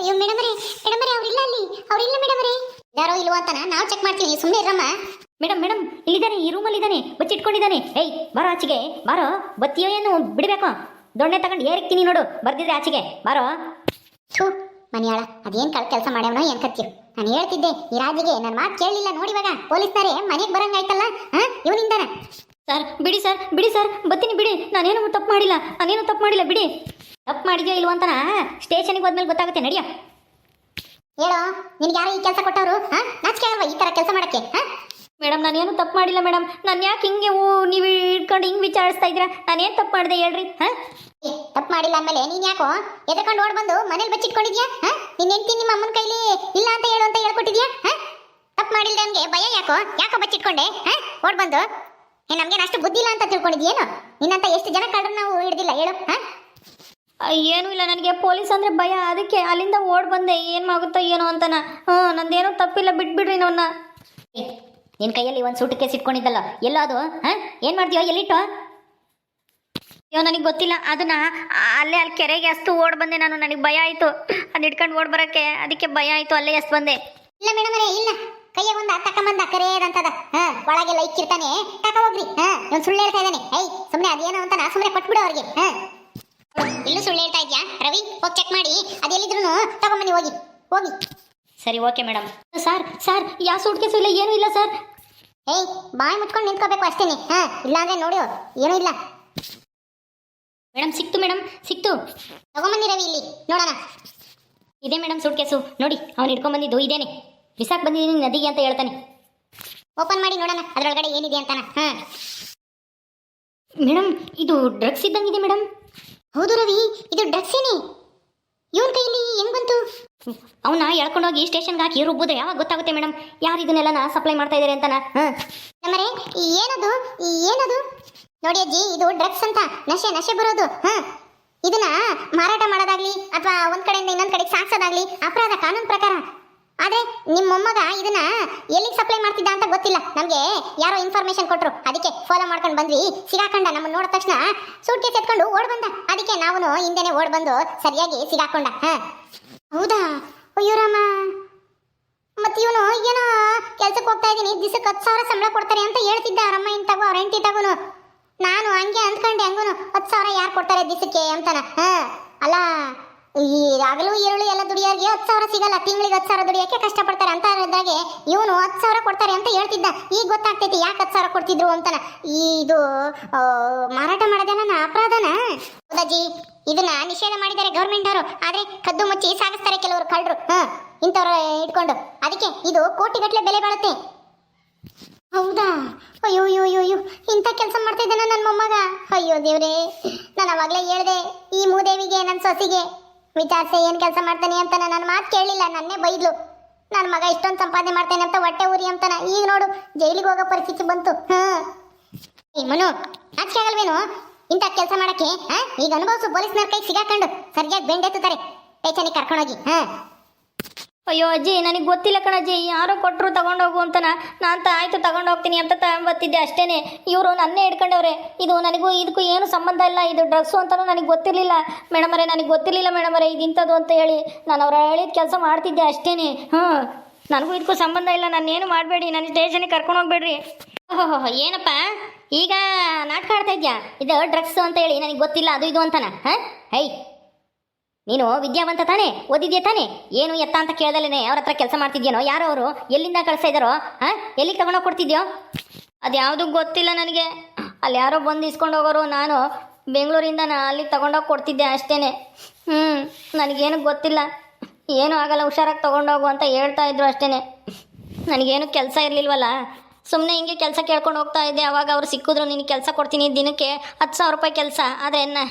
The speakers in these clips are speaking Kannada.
ಅಯ್ಯೋ ಮೇಡಮರೇ ಮೇಡಮರೇ ಅವ್ರಿಲ್ಲ ಅಲ್ಲಿ ಅವ್ರಿಲ್ಲ ಮೇಡಮರೇ ಯಾರೋ ಇಲ್ವೋ ಅಂತಾನ ನಾವು ಚೆಕ್ ಮಾಡ್ತೀವಿ ಸುಮ್ಮನೆ ಇರಮ್ಮ ಮೇಡಮ್ ಮೇಡಮ್ ಇಲ್ಲಿದ್ದಾನೆ ಈ ರೂಮಲ್ಲಿ ಇದ್ದಾನೆ ಬಚ್ಚಿಟ್ಕೊಂಡಿದ್ದಾನೆ. ಏಯ್ ಬಾರೋ ಆಚೆಗೆ ಬಾರೋ ಬತ್ತಿಯೋ ಏನು ಬಿಡಬೇಕು? ದೊಣ್ಣೆ ತಗೊಂಡು ಏರಿಕ್ತೀನಿ ನೋಡು ಬರ್ದಿದ್ರೆ ಆಚೆಗೆ ಬಾರೋ. ಥೂ ಮನೆಯಾಳ ಅದೇನು ಕಳ್ ಕೆಲಸ ಮಾಡ್ಯವನೋ ಏನು ಕತ್ತೀವಿ ನಾನು ಹೇಳ್ತಿದ್ದೆ ಈ ರಾಜಿಗೆ ನನ್ನ ಮಾತು ಕೇಳಲಿಲ್ಲ ನೋಡಿ ಇವಾಗ ಪೊಲೀಸ್ನರೇ ಮನೆಗೆ ಬರಂಗಾಯ್ತಲ್ಲ? ಹಾಂ ಇವನಿಂದಾನ. ಸರ್ ಬಿಡಿ ಸರ್ ಬಿಡಿ ಸರ್ ಬತ್ತೀನಿ ಬಿಡಿ. ನಾನೇನು ತಪ್ಪು ಮಾಡಿಲ್ಲ ನಾನೇನು ತಪ್ಪು ಮಾಡಿಲ್ಲ ಬಿಡಿ. ತಪ್ಪು ಮಾಡಿದ್ಯೋ ಇಲ್ವೋ ಅಂತನಾ ಸ್ಟೇಷನ್ಗೆ ಹೋದ್ಮೇಲೆ ಗೊತ್ತಾಗುತ್ತೆ ನಡಿಯೋ. ಹೇಳೋ ನಿನ್ಗೆ ಯಾರು ಈ ಕೆಲಸ ಕೊಟ್ಟವರು ಹಾ? ನಾಚಿಕೆ ಅಲ್ವಾ ಈ ತರ ಕೆಲಸ ಮಾಡಕ್ಕೆ ಹಾ? ಮೇಡಮ್ ನಾನೇನು ತಪ್ಪು ಮಾಡಿಲ್ಲ ಮೇಡಮ್. ನಾನು ಯಾಕೆ ಹಿಂಗೆ ಓ ನೀವು ಇಟ್ಕೊಂಡು ಹಿಂಗೆ ವಿಚಾರಿಸ್ತಾ ಇದ್ದೀರಾ? ನಾನೇನು ತಪ್ಪು ಮಾಡಿದೆ ಹೇಳ್ರಿ ಹಾಂ? ತಪ್ಪು ಮಾಡಿಲ್ಲ ಅಂದಮೇಲೆ ನೀನು ಯಾಕೋ ಎದ್ಕೊಂಡು ಓಡ್ ಬಂದು ಮನೇಲಿ ಬಚ್ಚಿಟ್ಕೊಂಡಿದ್ಯಾ ಹಾಂ? ನಿನ್ನ ಹೆಂಡತಿ ನಿಮ್ಮ ಅಮ್ಮನ ಕೈಲಿ ಇಲ್ಲ ಅಂತ ಹೇಳು ಅಂತ ಹೇಳ್ಕೊಟ್ಟಿದ್ಯಾ ಹಾಂ? ತಪ್ಪು ಮಾಡಿಲ್ಲ ನಮಗೆ ಭಯ ಯಾಕೋ? ಯಾಕೋ ಬಚ್ಚಿಟ್ಕೊಂಡೆ ಹಾಂ? ಓಡ್ ಬಂದು. ಏ ನಮಗೇನು ಅಷ್ಟು ಬುದ್ಧಿ ಇಲ್ಲ ಅಂತ ತಿಳ್ಕೊಂಡಿದ್ಯೇನು? ನಿನ್ನಂತ ಎಷ್ಟು ಜನ ಕಳ್ರು ನಾವು ಹಿಡ್ದಿಲ್ಲ ಹೇಳು ಹಾ? ಏನೂ ಇಲ್ಲ. ನನಗೆ ಪೊಲೀಸ್ ಅಂದರೆ ಭಯ. ಅದಕ್ಕೆ ಅಲ್ಲಿಂದ ಓಡ್ ಬಂದೆ. ಏನು ಆಗುತ್ತೋ ಏನೋ ಅಂತನ. ಹ್ಞೂ ನಂದೇನೋ ತಪ್ಪಿಲ್ಲ. ಬಿಟ್ಬಿಡ್ರಿ ನನ್ನ ನಿನ್ನ ಕೈಯಲ್ಲಿ ಒಂದು ಸೂಟ್ ಕೇಸ್ ಇಟ್ಕೊಂಡಿದ್ದಲ್ಲ. ಎಲ್ಲೋ ಅದು ಹಾಂ? ಏನು ಮಾಡ್ತೀಯೋ? ಎಲ್ಲಿಟ್ಟು? ಅಯ್ಯೋ, ನನಗೆ ಗೊತ್ತಿಲ್ಲ. ಅದನ್ನ ಅಲ್ಲೇ, ಅಲ್ಲಿ ಕೆರೆಗೆ ಅಷ್ಟು ಓಡ್ ಬಂದೆ ನಾನು. ನನಗೆ ಭಯ ಆಯಿತು. ಅದು ಇಟ್ಕೊಂಡು ಓಡ್ ಬರೋಕ್ಕೆ. ಅದಕ್ಕೆ ಭಯ ಆಯಿತು. ಅಲ್ಲೇ ಅಷ್ಟು ಬಂದೆ. ಇಲ್ಲ ಮೇಡಮ್ ಇಲ್ಲ. ಕೈಯಾಗ ಒಂದು ತಕೊಂಬಂದ ಕರೇದಂತದ ಹಾ, ಒಳಗೆಲ್ಲ ಇಕ್ಕಿರ್ತಾನೆ. ತಕ ಹೋಗ್ರಿ. ಹಾಂ, ಇವ್ನು ಸುಳ್ಳು ಹೇಳ್ತಾ ಇದ್ದಾನೆ. ಐ ಸುಮ್ಮನೆ ಅದೇನೋ ಅಂತ ನಾ ಸುಮ್ಮನೆ ಕೊಟ್ಬಿಡು ಅವ್ರಿಗೆ. ಹಾ. ಇಲ್ಲೂ ಸುಳ್ಳು ಹೇಳ್ತಾ ಇದ್ಯಾ? ರವಿ ಹೋಗಿ ಚೆಕ್ ಮಾಡಿ. ಅದೆಲ್ಲಿದ್ರು ತಗೊಂಬನ್ನಿ ಹೋಗಿ. ಹೋಗಿ. ಸರಿ ಓಕೆ ಮೇಡಮ್ ಸರ್ ಸರ್ ಯಾವ ಸೂಟ್ ಕೇಸು ಇಲ್ಲ ಏನೂ ಇಲ್ಲ ಸರ್. ಏಯ್ ಬಾಯಿ ಮುಚ್ಕೊಂಡು ನಿಂತ್ಕೋಬೇಕು ಅಷ್ಟೇನೆ. ಹಾ ಇಲ್ಲಾಂದ್ರೆ ನೋಡಿ ಏನೂ ಇಲ್ಲ. ಮೇಡಮ್ ಸಿಕ್ತು ಮೇಡಮ್ ಸಿಕ್ತು. ತಗೊಂಬನ್ನಿ ರವಿ ಇಲ್ಲಿ. ನೋಡೋಣ. ಇದೆ ಮೇಡಮ್ ಸೂಟ್ ಕೇಸು ನೋಡಿ ಅವ್ನು ಹಿಡ್ಕೊಂಡ್ ಬಂದಿದ್ದು ಇದೇನೆ. ಬಿಸಾಕ್ ಬಂದಿದ್ದೀನಿ ನದಿಗೆ ಅಂತ ಹೇಳ್ತಾನೆ. ಓಪನ್ ಮಾಡಿ ನೋಡೋಣ ಅದರೊಳಗಡೆ ಏನಿದೆ ಅಂತಾನ. ಹಾ. ಮೇಡಮ್ ಇದು ಡ್ರಗ್ಸ್ ಇದ್ದಂಗಿದೆ ಮೇಡಮ್. ಹೌದು ರವಿ ಇದು ಡ್ರಗ್ಸ್ ಏನೇ ಇವನ್ ಕೈಯಲ್ಲಿ ಹೆಂಗ್ ಬಂತು? ಅವನ್ನ ಎಳ್ಕೊಂಡೋಗಿ ಸ್ಟೇಷನ್ಗೆ ಹಾಕಿ ರುಬ್ಬಿದ್ರೆ ಯಾವಾಗ ಗೊತ್ತಾಗುತ್ತೆ ಮೇಡಮ್? ಯಾರು ಇದನ್ನೆಲ್ಲ ಸಪ್ಲೈ ಮಾಡ್ತಾ ಇದಾರೆ ಅಂತಾನ? ನಮ್ಮರೆ ಈ ಏನದು? ಈ ಏನದು? ನೋಡಿ ಅಜ್ಜಿ ಇದು ಡ್ರಗ್ಸ್ ಅಂತ. ನಶೆ ನಶೆ ಬರೋದು. ಹ. ಇದನ್ನ ಮಾರಾಟ ಮಾಡೋದಾಗ್ಲಿ ಅಥವಾ ಒಂದ್ ಕಡೆಯಿಂದ ಇನ್ನೊಂದ್ ಕಡೆಗೆ ಸಾಕ್ಸೋದಾಗ್ಲಿ ಅಪರಾಧ ಕಾನೂನು ಪ್ರಕಾರ. ನಿಮ್ಮ ಮೊಮ್ಮಗ ಇದನ್ನ ಎಲ್ಲಿಗೆ ಸಪ್ಲೈ ಮಾಡ್ತಿದ್ದ ಅಂತ ಗೊತ್ತಿಲ್ಲ. ನಮಗೆ ಯಾರೋ ಇನ್ಫಾರ್ಮೇಶನ್ ಕೊಟ್ಟರು ಅದಕ್ಕೆ ಫಾಲೋ ಮಾಡ್ಕೊಂಡು ಬಂದ್ವಿ. ಸಿಗಾಕೊಂಡ ನಮ್ಮ ನೋಡಿದ ತಕ್ಷಣ ಸೂಟ್ ಕೇಸ್ ಎತ್ಕೊಂಡು ಓಡ್ ಬಂದ. ಅದಕ್ಕೆ ನಾವು ಹಿಂದೆನೆ ಓಡ್ ಬಂದು ಸರಿಯಾಗಿ ಸಿಗಾಕೊಂಡ. ಹೌದಾ? ಅಯ್ಯೋ ರಾಮ. ಮತ್ತೆ ಇವನು ಏನೋ ಕೆಲ್ಸಕ್ಕೆ ಹೋಗ್ತಾ ಇದ್ದೀನಿ. ದಿಸಕ್ಕೆ ಹತ್ತು ಸಾವಿರ ಸಂಬಳ ಕೊಡ್ತಾರೆ ಅಂತ ಹೇಳ್ತಿದ್ದ ಅವ್ರಮ್ಮ ಇಂತಾಗು ಅವ್ರ ಹೆಂಡತಿ ತಗೋನು ನಾನು ಹಂಗೆ ಅಂದ್ಕೊಂಡೆ ಹಂಗೂ ಹತ್ತು ಸಾವಿರ ಯಾರು ಕೊಡ್ತಾರೆ ದಿಸಕ್ಕೆ ಅಂತಾನ. ಹಾ. ಅಲ್ಲ ಈ ಹಗಲು ಈರುಳ್ಳಿ ಎಲ್ಲ ದುಡಿಯೋರಿಗೆ ಹತ್ತು ಸಾವಿರ ಸಿಗಲ್ಲ. ತಿಂಗಳಿಗೆ ಹತ್ತು ಸಾವಿರ ದುಡಿಯೋಕೆ ಕಷ್ಟಪಡ್ತಾರೆ ಅಂತ ಇದ್ದಾಗೆ ಇವನು ಹತ್ತು ಸಾವಿರ ಕೊಡ್ತಾರೆ ಅಂತ ಹೇಳ್ತಿದ್ದ. ಈಗ ಗೊತ್ತಾಗ್ತೈತಿ ಯಾಕೆ ಹತ್ತು ಸಾವಿರ ಕೊಡ್ತಿದ್ರು ಅಂತಾನ. ಇದು ಮಾರಾಟ ಮಾಡೋದೇನ ಅಪರಾಧನ? ಹೌದಾಜಿ, ಇದನ್ನ ನಿಷೇಧ ಮಾಡಿದ್ದಾರೆ ಗೌರ್ಮೆಂಟ್ ಅವರು. ಆದ್ರೆ ಕದ್ದು ಮುಚ್ಚಿ ಸಾಗಿಸ್ತಾರೆ ಕೆಲವರು ಕಳ್ಳರು. ಹಾ, ಇಂಥವ್ರ ಇಟ್ಕೊಂಡು. ಅದಕ್ಕೆ ಇದು ಕೋಟಿಗಟ್ಟಲೆ ಬೆಲೆ ಬಾಳುತ್ತೆ. ಹೌದಾ? ಅಯ್ಯೋ ಅಯ್ಯೋ ಅಯ್ಯೋ ಅಯ್ಯೋ. ಇಂಥ ಕೆಲಸ ಮಾಡ್ತಾ ಇದ್ದಾನ ನನ್ನ ಮೊಮ್ಮಗ. ಅಯ್ಯೋ ದೇವ್ರೇ, ನಾನು ಅವಾಗಲೇ ಹೇಳಿದೆ ಈ ಮೂದೇವಿಗೆ ನನ್ನ ಸೊಸಿಗೆ. ವಿಚಾರಿಸಿ ಏನು ಕೆಲಸ ಮಾಡ್ತಾನೆ ಅಂತ ನನ್ನ ಮಾತು ಕೇಳಲಿಲ್ಲ ನನ್ನೇ ಬೈದ್ಲು. ನನ್ನ ಮಗ ಇಷ್ಟೊಂದು ಸಂಪಾದನೆ ಮಾಡ್ತೇನೆ ಅಂತ ಹೊಟ್ಟೆ ಉರಿ ಅಂತಾನೆ. ಈಗ ನೋಡು, ಜೈಲಿಗೆ ಹೋಗೋ ಪರಿಸ್ಥಿತಿ ಬಂತು. ಹ್ಮ್ ಮನು, ನಾಚಿಕೆ ಆಗಲ್ವೇನು? ಇಂಥ ಕೆಲಸ ಮಾಡಕ್ಕೆ, ಹಾಂ? ಈಗ ಅನುಭವಿಸು ಪೊಲೀಸ್ನವ್ರ ಕೈ ಸಿಗಾಕೊಂಡು. ಸರಿಯಾಗಿ ಬೆಂಡೆತ್ತುತ್ತಾರೆ. ಪೇಚನಿಗೆ ಕರ್ಕೊಂಡೋಗಿ, ಹಾ? ಅಯ್ಯೋ ಅಜ್ಜಿ, ನನಗೆ ಗೊತ್ತಿಲ್ಲ ಕಣಜ್ಜಿ ಯಾರೋ ಕೊಟ್ಟರು ತಗೊಂಡೋಗು ಅಂತನ. ನಾನು ಆಯಿತು ತಗೊಂಡೋಗ್ತೀನಿ ಅಂತ ತಗೊಂಬತ್ತಿದ್ದೆ ಅಷ್ಟೇನೆ. ಇವರು ನನ್ನೇ ಹಿಡ್ಕೊಂಡವ್ರೆ. ಇದು ನನಗೂ ಇದಕ್ಕೂ ಏನು ಸಂಬಂಧ ಇಲ್ಲ. ಇದು ಡ್ರಗ್ಸು ಅಂತಲೂ ನನಗೆ ಗೊತ್ತಿರಲಿಲ್ಲ. ಮೇಡಮರೇ, ನನಗೆ ಗೊತ್ತಿರಲಿಲ್ಲ ಮೇಡಮರೇ ಇದು ಇಂಥದ್ದು ಅಂತ ಹೇಳಿ. ನಾನು ಅವ್ರು ಹೇಳಿದ ಕೆಲಸ ಮಾಡ್ತಿದ್ದೆ ಅಷ್ಟೇ ಹ್ಞೂ ನನಗೂ ಇದಕ್ಕೂ ಸಂಬಂಧ ಇಲ್ಲ. ನಾನು ಏನು ಮಾಡಬೇಡಿ. ನನ್ನ ಸ್ಟೇಷನಿಗೆ ಕರ್ಕೊಂಡು ಹೋಗ್ಬೇಡ್ರಿ. ಓಹೋ ಏನಪ್ಪ? ಈಗ ನಾಟಕ ಆಡ್ತಾ ಇದೆಯಾ? ಇದು ಡ್ರಗ್ಸು ಅಂತ ಹೇಳಿ. ನನಗೆ ಗೊತ್ತಿಲ್ಲ. ಅದು ಇದು ಅಂತನ. ಹಾಂ? ಹೈ ನೀನು ವಿದ್ಯಾವಂತ ತಾನೆ, ಓದಿದ್ಯಾ ತಾನೆ? ಏನು ಎತ್ತ ಅಂತ ಕೇಳ್ದಲೇನೆ ಅವ್ರ ಹತ್ರ ಕೆಲಸ ಮಾಡ್ತಿದ್ಯೇನೋ? ಯಾರೋ ಅವರು? ಎಲ್ಲಿಂದ ಕಳ್ಸಾ ಇದಾರೋ ಹಾಂ? ಎಲ್ಲಿ ತಗೊಂಡೋಗಿ ಕೊಡ್ತಿದ್ಯೋ? ಅದು ಯಾವುದು ಗೊತ್ತಿಲ್ಲ ನನಗೆ. ಅಲ್ಲಿ ಯಾರೋ ಬಂದು ಇಸ್ಕೊಂಡು ಹೋಗೋರು ನಾನು. ಬೆಂಗಳೂರಿಂದ ನಾ ಅಲ್ಲಿ ತಗೊಂಡೋಗಿ ಕೊಡ್ತಿದ್ದೆ ಅಷ್ಟೇನೆ. ಹ್ಞೂ ನನಗೇನು ಗೊತ್ತಿಲ್ಲ. ಏನೂ ಆಗಲ್ಲ, ಹುಷಾರಾಗಿ ತಗೊಂಡೋಗು ಅಂತ ಹೇಳ್ತಾ ಇದ್ರು ಅಷ್ಟೇನೆ. ನನಗೇನು ಕೆಲಸ ಇರಲಿಲ್ವಲ್ಲ? ಸುಮ್ಮನೆ ಹಿಂಗೆ ಕೆಲಸ ಕೇಳ್ಕೊಂಡು ಹೋಗ್ತಾ ಇದ್ದೆ. ಅವಾಗ ಅವ್ರು ಸಿಕ್ಕಿದ್ರು, ನಿನಗೆ ಕೆಲಸ ಕೊಡ್ತೀನಿ, ದಿನಕ್ಕೆ ಹತ್ತು ಸಾವಿರ ರೂಪಾಯಿ ಕೆಲಸ. ಆದರೆ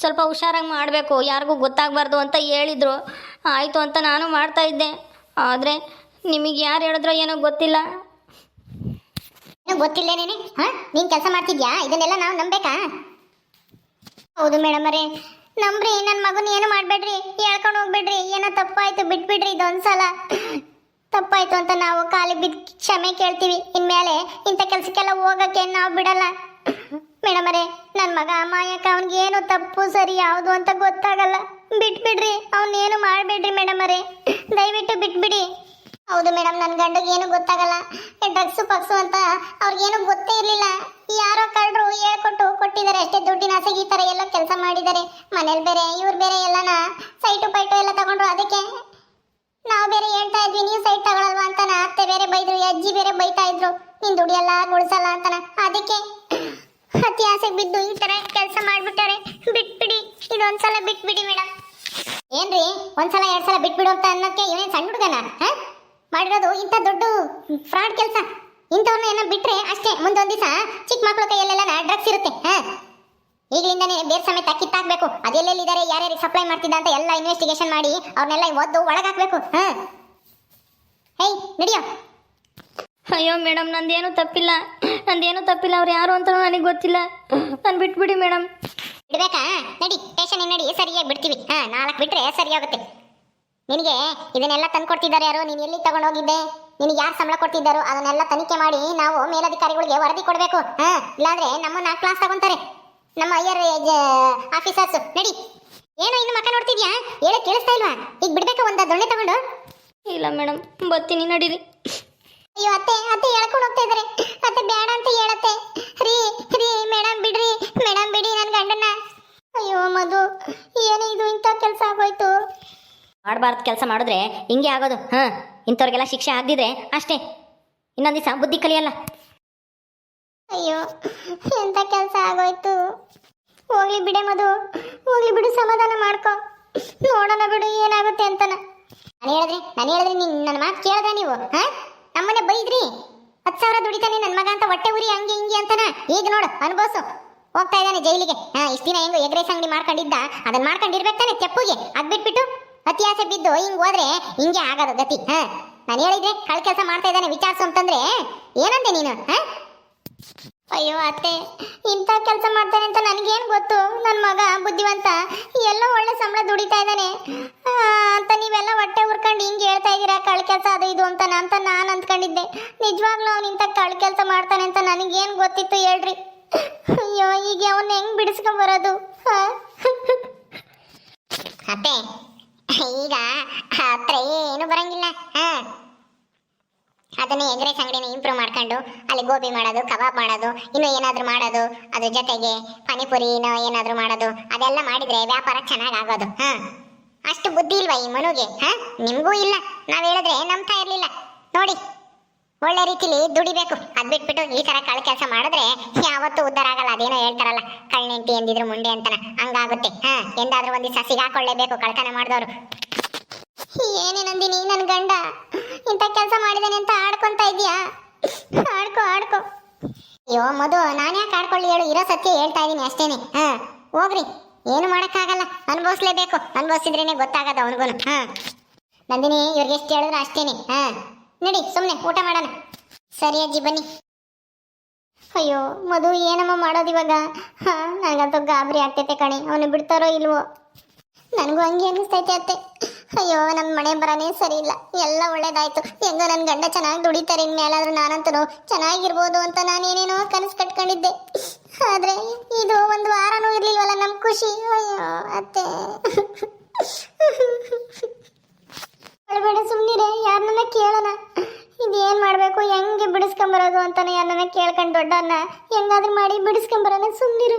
ಸ್ವಲ್ಪ ಹುಷಾರಾಗಿ ಮಾಡಬೇಕು, ಯಾರಿಗೂ ಗೊತ್ತಾಗಬಾರ್ದು ಅಂತ ಹೇಳಿದರು. ಆಯಿತು ಅಂತ ನಾನು ಮಾಡ್ತಾ ಇದ್ದೆ. ಆದರೆ ನಿಮಗೆ ಯಾರು ಹೇಳಿದ್ರೋ ಏನೋ ಗೊತ್ತಿಲ್ಲ. ಗೊತ್ತಿಲ್ಲ ನೀನು? ಹಾಂ? ನೀನು ಕೆಲಸ ಮಾಡ್ತಿದ್ಯಾ? ಇದನ್ನೆಲ್ಲ ನಾವು ನಂಬೇಕಾ? ಹೌದು ಮೇಡಮ್ ಅರೇ ನಂಬ್ರಿ ನನ್ನ ಮಗನ ಏನು ಮಾಡಬೇಡ್ರಿ? ಹೇಳ್ಕೊಂಡು ಹೋಗ್ಬೇಡ್ರಿ. ಏನೋ ತಪ್ಪಾಯ್ತು, ಬಿಟ್ಬಿಡ್ರಿ ಇದೊಂದ್ಸಲ. ತಪ್ಪಾಯ್ತು ಅಂತ ನಾವು ಕಾಲಿ ಬಿದ್ದು ಕ್ಷಮೆ ಕೇಳ್ತೀವಿ. ಇನ್ಮೇಲೆ ಇಂಥ ಕೆಲಸಕ್ಕೆಲ್ಲ ಹೋಗಕ್ಕೆ ನಾವು ಬಿಡಲ್ಲ. ಮೇಡಮರೇ ನನ್ನ ಮಗ ಅಮಾಯಕ, ಅವ್ನಿಗೆ ಏನು ತಪ್ಪು, ಸರಿ, ಯಾವುದು ಅಂತ ಗೊತ್ತಾಗಲ್ಲ. ಬಿಟ್ಬಿಡ್ರಿ ಅವನೇನು ಮಾಡಬೇಡ್ರಿ ಮೇಡಮ್ ಮೇಡಮರೇ ದಯವಿಟ್ಟು ಬಿಟ್ಬಿಡಿ. ಹೌದು ಮೇಡಮ್ ನನ್ನ ಗಂಡಗೆ ಏನು ಗೊತ್ತಾಗಲ್ಲ. ಡ್ರಗ್ಸ್, ಪಕ್ಸು ಅಂತ ಅವ್ರಿಗೇನು ಗೊತ್ತೇ ಇರಲಿಲ್ಲ. ಯಾರೋ ಕಳ್ಳರು ಹೇಳ್ಕೊಟ್ಟು ಕೊಟ್ಟಿದ್ದಾರೆ ಅಷ್ಟೇ. ದುಡ್ಡಿನ ಆಸೆಗೆ ಈ ಥರ ಎಲ್ಲ ಕೆಲಸ ಮಾಡಿದ್ದಾರೆ. ಮನೇಲಿ ಬೇರೆ, ಇವ್ರು ಬೇರೆ ಎಲ್ಲನ ಸೈಟು ಪೈಟು ಎಲ್ಲ ತಗೊಂಡ್ರು ಅದಕ್ಕೆ ನಾವು ಬೇರೆ ಹೇಳ್ತಾ ಇದ್ವಿ, ನೀವು ಸೈಟ್ ತಗೊಳಲ್ವಾ ಅಂತಾನ. ಅತ್ತೆ ಬೇರೆ ಬೈದ್ರು, ಅಜ್ಜಿ ಬೇರೆ ಬೈತಾ ಇದ್ರು. ನೀನ್ ದುಡಿಯಲ್ಲ ಗುಡಿಸಲ್ಲ ಅಂತಾನ. ಅದಕ್ಕೆ ಅತಿ ಆಸೆಗೆ ಬಿದ್ದು ಈ ತರ ಕೆಲಸ ಮಾಡ್ಬಿಟ್ಟಾರೆ ಬಿಟ್ಬಿಡಿ ಇದೊಂದ್ಸಲ ಬಿಟ್ಬಿಡಿ ಮೇಡಮ್ ಏನ್ರಿ? ಒಂದ್ಸಲ ಎರಡ್ ಸಲ ಬಿಟ್ಬಿಡು ಅಂತ ಅನ್ನೋಕೆ ಇವನೇನ್ ಸಣ್ಣ ಹುಡುಗನ? ಮಾಡಿರೋದು ಇಂಥ ದೊಡ್ಡ ಫ್ರಾಡ್ ಕೆಲಸ. ಇಂಥವ್ರನ್ನ ಏನೋ ಬಿಟ್ರೆ ಅಷ್ಟೇ, ಮುಂದೊಂದ್ ದಿವಸ ಚಿಕ್ಕ ಮಕ್ಕಳ ಕೈಯಲ್ಲೆಲ್ಲ ಡ್ರಗ್ಸ್ ಇರುತ್ತೆ. ಹಾ? ಈಗಲಿಂದಾನೇ ಬೇರೆ ಸಮೇತ ಕಿತ್ತಾಕ್ಬೇಕು. ಅದೆಲ್ಲೆಲ್ಲಿದ್ದಾರೆ ಯಾರ್ಯಾರಿಗೆ ಸಪ್ಲೈ ಮಾಡ್ತಿದ್ದ ಅಂತ ಎಲ್ಲ ಇನ್ವೆಸ್ಟಿಗೇಷನ್ ಮಾಡಿ ಅವ್ರನ್ನೆಲ್ಲ ಒದ್ದು ಒಳಗಾಕ್ಬೇಕು. ಹಾಂ. ಹೇಯ್ ನಡಿಯೋ. ಅಯ್ಯೋ ಮೇಡಮ್ ನಂದೇನು ತಪ್ಪಿಲ್ಲ. ನಂದೇನು ತಪ್ಪಿಲ್ಲ ಅವ್ರು ಯಾರು ಅಂತ ನನಗೆ ಗೊತ್ತಿಲ್ಲ. ನಾನು ಬಿಟ್ಬಿಡಿ ಮೇಡಮ್. ಬಿಡ್ಬೇಕಾ? ನಡಿ ಸ್ಟೇಷನ್ ನಡಿ ಸರಿಯಾಗಿ ಬಿಡ್ತೀವಿ. ಹಾ ನಾಲ್ಕು ಬಿಟ್ರೆ ಸರಿಯಾಗುತ್ತೆ ನಿನಗೆ ಇದನ್ನೆಲ್ಲ ತಂದ್ಕೊಡ್ತಿದ್ದಾರೆ ಯಾರು ನೀನು ಎಲ್ಲಿ ತಗೊಂಡೋಗಿದ್ದೆ? ನಿನಗೆ ಯಾರು ಸಂಬಳ ಕೊಡ್ತಿದ್ದಾರೋ ಅದನ್ನೆಲ್ಲ ತನಿಖೆ ಮಾಡಿ ನಾವು ಮೇಲಧಿಕಾರಿಗಳಿಗೆ ವರದಿ ಕೊಡಬೇಕು. ಹಾ ಇಲ್ಲಾಂದ್ರೆ ನಮ್ಮನ್ನ ಕ್ಲಾಸ್ ತಗೊಂತಾರೆ. ನಮ್ಮ ಅಯ್ಯರ್ ಆಫೀಸರ್ಸ್ ನಡಿ. ಏನೋ ಇನ್ನು ಮಕ್ಕ ನೋಡ್ತಿದ್ಯಾ? ಹೇಳ ಕೇಳಿಸ್ತಾ ಇಲ್ವಾ? ಈಗ ಬಿಡ್ಬೇಕಾ ಒಂದ ದೊಣ್ಣೆ ತಗೊಂಡು? ಇಲ್ಲ ಮೇಡಮ್ ಬರ್ತೀನಿ ನಡೀರಿ. ಅಯ್ಯೋ ಅತ್ತೆ ಅತ್ತೆ ಹೇಳ್ಕೊಂಡು ಹೋಗ್ತಾ ಇದಾರೆ ಅತ್ತೆ ಬೇಡ ಅಂತ ಹೇಳತ್ತೆ. ರೀ ರೀ ಮೇಡಮ್ ಬಿಡ್ರಿ. ಮೇಡಮ್ ಬಿಡಿ ನನ್ನ ಗಂಡನ ಅಯ್ಯೋ ಮಧು ಏನೇ ಇದು ಇಂಥ ಕೆಲಸ ಆಗೋಯ್ತು? ಮಾಡಬಾರ್ದು ಕೆಲಸ ಮಾಡಿದ್ರೆ ಹಿಂಗೆ ಆಗೋದು ಹಾಂ. ಇಂಥವ್ರಿಗೆಲ್ಲ ಶಿಕ್ಷೆ ಆಗದಿದ್ರೆ ಅಷ್ಟೇ. ಇನ್ನೊಂದು ದಿವಸ ಬುದ್ಧಿ ಕಲಿಯಲ್ಲ. ಅಯ್ಯೋ, ಎಂತ ಕೆಲಸ ಆಗೋಯ್ತು? ಹೋಗ್ಲಿ ಬಿಡೆ ಮಧು, ಹೋಗ್ಲಿ ಬಿಡು, ಸಮಾಧಾನ ಮಾಡ್ಕೊ. ನೋಡೋಣ ಬಿಡು, ಏನಾಗುತ್ತೆ ಅಂತನ. ನಾನು ಹೇಳಿದ್ರೆ ನಾನು ಹೇಳಿದ್ರೆ ನೀನು ನನ್ನ ಮಾತು ಕೇಳ್ದ ನೀವು, ಹಾ? ನಮ್ಮನೆ ಬೈದ್ರಿ? ಹತ್ತು ಸಾವಿರ ದುಡಿತಾನೆ ನನ್ನ ಮಗ ಅಂತ ಹೊಟ್ಟೆ ಉರಿ, ಹಂಗೆ ಹಿಂಗೆ ಅಂತನ? ಈಗ ನೋಡು, ಅನುಭವಿಸು. ಹೋಗ್ತಾ ಇದ್ದಾನೆ ಜೈಲಿಗೆ. ಹಾ, ಇಷ್ಟು ದಿನ ಹೆಂಗೋ ಎಗ್ರೇಸ್ ಅಂಗಡಿ ಮಾಡ್ಕೊಂಡಿದ್ದ. ಅದನ್ನ ಮಾಡ್ಕೊಂಡಿರ್ಬೇಕು ತಾನೆ ತೆಪ್ಪುಗೆ. ಅದ್ ಬಿಟ್ಬಿಟ್ಟು ಅತಿ ಆಸೆ ಬಿದ್ದು ಹಿಂಗ್ ಹೋದ್ರೆ ಹಿಂಗೆ ಆಗೋದು ಗತಿ, ಹಾ? ನಾನು ಹೇಳಿದ್ರೆ ಕಳ್ ಕೆಲಸ ಮಾಡ್ತಾ ಇದ್ದಾನೆ, ವಿಚಾರಿಸು ಅಂತಂದ್ರೆ, ಏನಂದೆ ನೀನು, ಹಾ? ಅಯ್ಯೋ ಅತ್ತೆ, ಇಂಥ ಕೆಲಸ ಮಾಡ್ತಾನೆ ಅಂತ ನನಗೇನು ಗೊತ್ತು? ನನ್ನ ಮಗ ಬುದ್ಧಿವಂತ, ಎಲ್ಲ ಒಳ್ಳೆ ಸಂಬಳ ದುಡಿತಾ ಇದ್ದಾನೆ. ಅಂತ ನೀವೆಲ್ಲ ಹೊಟ್ಟೆ ಹುರ್ಕೊಂಡು ಹಿಂಗೆ ಹೇಳ್ತಾ ಇದ್ದೀರಾ ಕಳ್ಳ ಕೆಲಸ ಅದು ಇದು ಅಂತ ಅಂತ ನಾನು ಅಂದ್ಕೊಂಡಿದ್ದೆ. ನಿಜವಾಗ್ಲೂ ಅವ್ನು ಇಂಥ ಕಳ್ ಕೆಲಸ ಮಾಡ್ತಾನೆ ಅಂತ ನನಗೇನು ಗೊತ್ತಿತ್ತು ಹೇಳ್ರಿ. ಅಯ್ಯೋ ಈಗ ಅವನ್ನ ಹೆಂಗ್ ಬಿಡಿಸ್ಕೊಂಡ್ ಬರೋದು? ಅತ್ತೆ, ಈಗ ಹತ್ರ ಏನು ಬರಂಗಿಲ್ಲ. ಹಾ ಅದನ್ನೇ ಎಗ್ ರೈಸ್ ಅಂಗಡಿನ ಇಂಪ್ರೂವ್ ಮಾಡ್ಕೊಂಡು ಅಲ್ಲಿ ಗೋಬಿ ಮಾಡೋದು, ಕಬಾಬ್ ಮಾಡೋದು, ಇನ್ನು ಏನಾದರೂ ಮಾಡೋದು, ಅದ್ರ ಜೊತೆಗೆ ಪಾನಿಪುರಿನ ಏನಾದರೂ ಮಾಡೋದು, ಅದೆಲ್ಲ ಮಾಡಿದ್ರೆ ವ್ಯಾಪಾರ ಚೆನ್ನಾಗಿ ಹಾ? ಅಷ್ಟು ಬುದ್ಧಿ ಇಲ್ವಾ ಈ ಮನುಗೆ, ಹಾ? ನಿಮಗೂ ಇಲ್ಲ. ನಾವು ಹೇಳಿದ್ರೆ ನಂಬ್ತಾ ಇರ್ಲಿಲ್ಲ. ನೋಡಿ, ಒಳ್ಳೆ ರೀತಿಲಿ ದುಡಿಬೇಕು. ಅದ್ ಬಿಟ್ಬಿಟ್ಟು ಈ ತರ ಕಳ್ ಕೆಲಸ ಮಾಡಿದ್ರೆ ಯಾವತ್ತೂ ಉದ್ದಾರ ಆಗಲ್ಲ. ಅದೇನೋ ಹೇಳ್ತಾರಲ್ಲ ಕಳ್ಳೆಂಟಿ ಎಂದಿದ್ರು ಮುಂಡೆ ಅಂತನ. ಹಂಗಾಗುತ್ತೆ, ಹಾ? ಎಂದಾದ್ರೂ ಒಂದು ಸಸಿಗೆ ಸಿಗಾಕೊಳ್ಳೇಬೇಕು ಕಳ್ತನ ಮಾಡಿದವರು. ಏನೇ ನಂದಿನಿ ನನ್ನ ಗಂಡ, ಇಂಥ ಕೆಲಸ ಮಾಡಿದಾನೆ ಅಂತ ಆಡ್ಕೊಂತ ಇದೀಯಾ ಆಡ್ಕೋ ಆಡ್ಕೋ. ಅಯ್ಯೋ, ಮಧು, ನಾನು ಯಾಕೆ ಆಡ್ಕೊಳ್ಳಿ ಹೇಳು? ಇರೋ ಸತ್ಯ ಹೇಳ್ತಾ ಇದೀನಿ ಅಷ್ಟೇನೆ. ಹಾ, ಹೋಗ್ರಿ. ಏನು ಮಾಡೋಕ್ಕಾಗಲ್ಲ. ಅನುಭವಿಸ್ಲೇಬೇಕು. ಅನುಭವಿಸಿದ್ರೇನೆ ಗೊತ್ತಾಗದ ಅವನಿಗೂ ಹಾ. ನಂದಿನಿ, ಇವ್ರಿಗೆ ಎಷ್ಟು ಹೇಳಿದ್ರು ಅಷ್ಟೇನೆ. ಹಾ. ನಡಿ ಸುಮ್ಮನೆ ಊಟ ಮಾಡೋಣ. ಸರಿ ಅಜ್ಜಿ, ಬನ್ನಿ. ಅಯ್ಯೋ, ಮಧು, ಏನಮ್ಮ ಮಾಡೋದು ಇವಾಗ? ಹಾ ನನಗಂತೂ ಗಾಬರಿ ಆಗ್ತೈತೆ ಕಣೆ. ಅವನು ಬಿಡ್ತಾರೋ ಇಲ್ವೋ? ನನಗೂ ಹಂಗೆ ಅನ್ನಿಸ್ತೈತೆ ಅತ್ತೆ. ಅಯ್ಯೋ ನಮ್ಮ ಮನೆ ಬರನೇ ಸರಿ ಇಲ್ಲ ಎಲ್ಲ ಒಳ್ಳೇದಾಯ್ತು. ಹೆಂಗೋ ನನ್ನ ಗಂಡ ಚೆನ್ನಾಗಿ ದುಡಿತಾರೆ, ಇನ್ಮೇಲಾದ್ರೂ ನಾನಂತೂ ಚೆನ್ನಾಗಿರ್ಬೋದು ಅಂತ ನಾನೇನೇನೋ ಕನಸು ಕಟ್ಕೊಂಡಿದ್ದೆ. ಆದ್ರೆ ಇದು ಒಂದು ವಾರನೂ ಇರ್ಲಿಲ್ವಲ್ಲ ನಮ್ಮ ಖುಷಿ. ಅಯ್ಯೋ, ಅತ್ತೆ. ಬೇಡ ಸುಮ್ಮನಿರೆ ಯಾರನ್ನ ಕೇಳೋಣ. ಇದೇನ್ ಮಾಡ್ಬೇಕು? ಹೆಂಗೆ ಬಿಡಿಸ್ಕೊಂಬರೋದು ಅಂತಾನೆ ಯಾರನ್ನ ಕೇಳ್ಕೊಂಡು ದೊಡ್ಡವನ್ನ ಹೆಂಗಾದ್ರೂ ಮಾಡಿ ಬಿಡಿಸ್ಕೊಂಬರೋಣ. ಸುಮ್ಮನಿರು